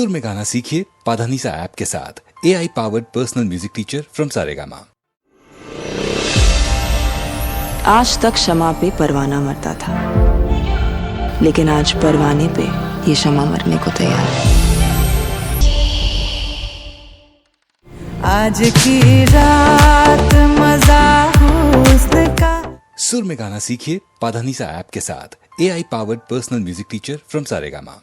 सुर में गाना सीखिए पाधानीसा ऐप के साथ। A I powered personal music teacher from Saregama आज तक शमा पे परवाना मरता था। लेकिन आज परवाने पे ये शमा मरने को तैयार है। आज की रात मज़ा हुस्न का सुर में गाना सीखिए पाधानीसा ऐप के साथ। A I powered personal music teacher from Saregama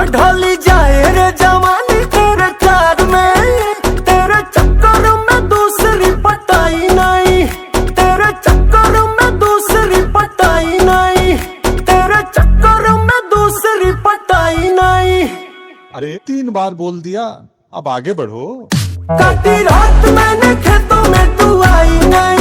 ढली जाए रे जवानी तेरे प्यार में। तेरे चक्कर में दूसरी पटाई नहीं। तेरे चक्कर में दूसरी पटाई नहीं। तेरे चक्कर में दूसरी पटाई नहीं। अरे तीन बार बोल दिया। अब आगे बढ़ो। काटी रात मैंने खेतों में तू आई नहीं।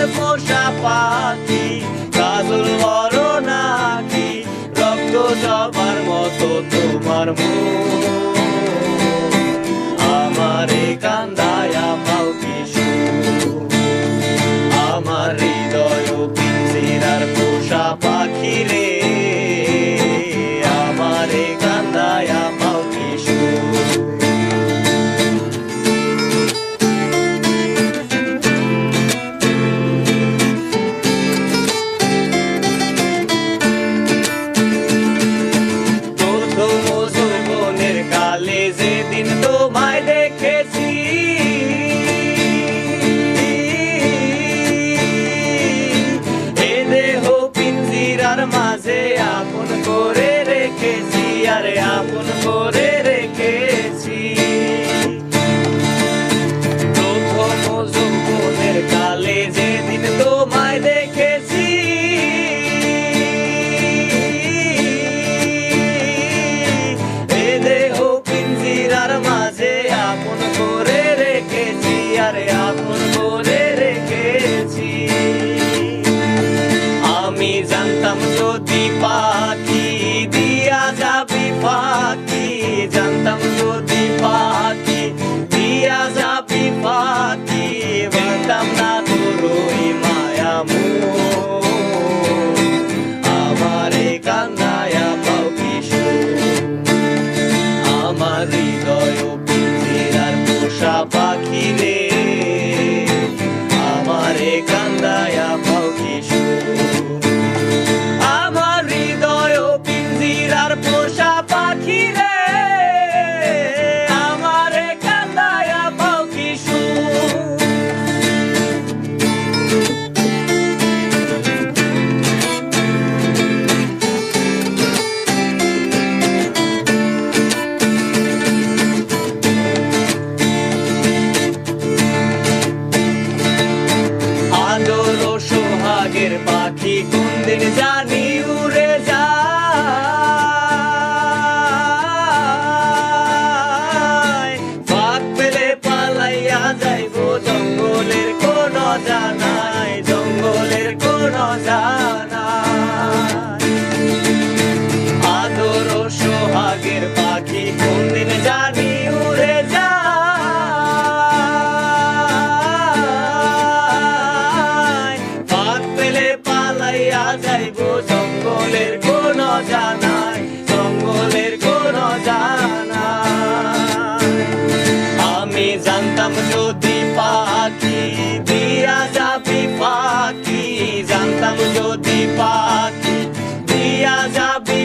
কার পোষা পাখি কাজল বড় নাকি রক্ত সবার মতো তোমার মুখ। deep got জানাই, জঙ্গলের কোন জানাই। আমি জানতাম যদি পাখি দিয়া যাবি পাখি, জানতাম যদি পাখি দিয়া যাবি